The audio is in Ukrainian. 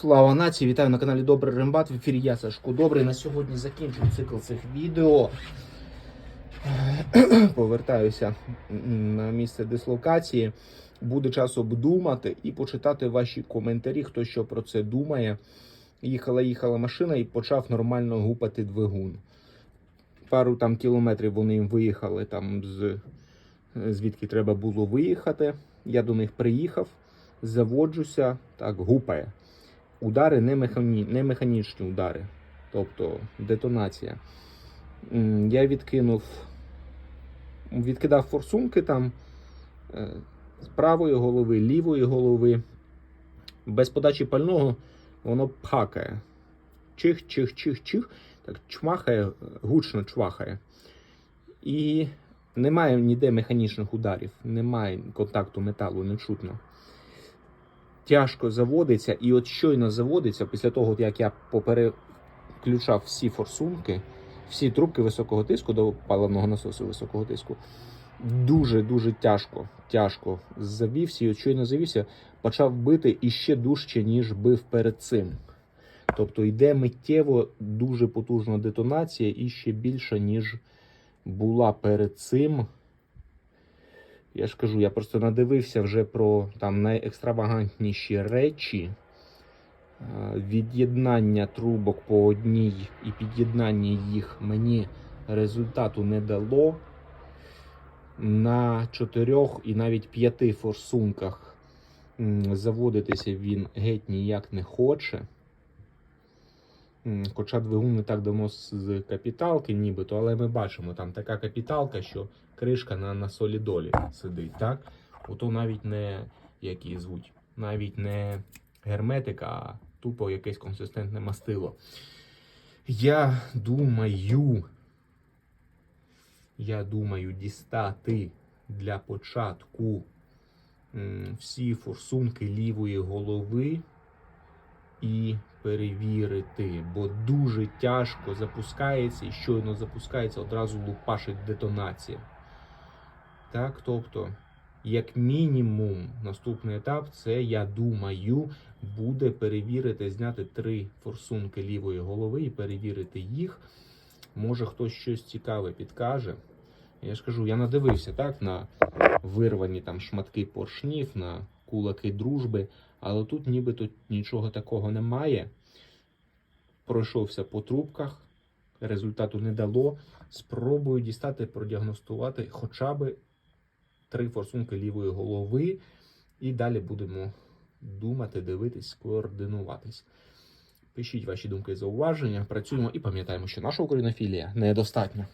Слава нації! Вітаю на каналі Добрий Рембат. В ефірі я Сашко Добрий. На сьогодні закінчую цикл цих відео. Повертаюся на місце дислокації. Буде час обдумати і почитати ваші коментарі, хто що про це думає. Їхала, їхала машина і почав нормально гупати двигун. Пару там кілометрів вони виїхали там з звідки треба було виїхати. Я до них приїхав, заводжуся, так, гупає. Удари не, механі... не механічні удари, тобто детонація. Я відкинув, відкидав форсунки там е, з правої голови, лівої голови. Без подачі пального воно пхакає. Чих, чих, чих, чих. Так чмахає, гучно чвахає. І немає ніде механічних ударів, немає контакту металу, не чутно. Тяжко заводиться, і от щойно заводиться, після того, як я попереключав всі форсунки, всі трубки високого тиску до паливного насосу високого тиску, дуже-дуже тяжко, тяжко завівся, і от щойно завівся, почав бити іще дужче, ніж бив перед цим. Тобто йде миттєво дуже потужна детонація і ще більша, ніж була перед цим. Я ж кажу, я просто надивився вже про там найекстравагантніші речі. Е, Від'єднання трубок по одній і під'єднання їх мені результату не дало. На чотирьох і навіть п'яти форсунках заводитися він геть ніяк не хоче. Хоча двигун не так давно з- з капіталки, нібито, але ми бачимо, там така капіталка, що кришка на, на солідолі сидить, так? Ото навіть не, як її звуть, навіть не герметика, а тупо якесь консистентне мастило. Я думаю, я думаю, дістати для початку всі форсунки лівої голови і перевірити, бо дуже тяжко запускається і щойно запускається, одразу лупашить детонація. Так, тобто, як мінімум, наступний етап це, я думаю, буде перевірити, зняти три форсунки лівої голови і перевірити їх. Може хтось щось цікаве підкаже. Я ж кажу, я надивився так на вирвані там шматки поршнів, на кулаки дружби, але тут нібито нічого такого немає. Пройшовся по трубках, результату не дало. Спробую дістати, продіагностувати хоча б три форсунки лівої голови, і далі будемо думати, дивитись, координуватись. Пишіть ваші думки, і зауваження, працюємо і пам'ятаємо, що наша українофілія недостатня.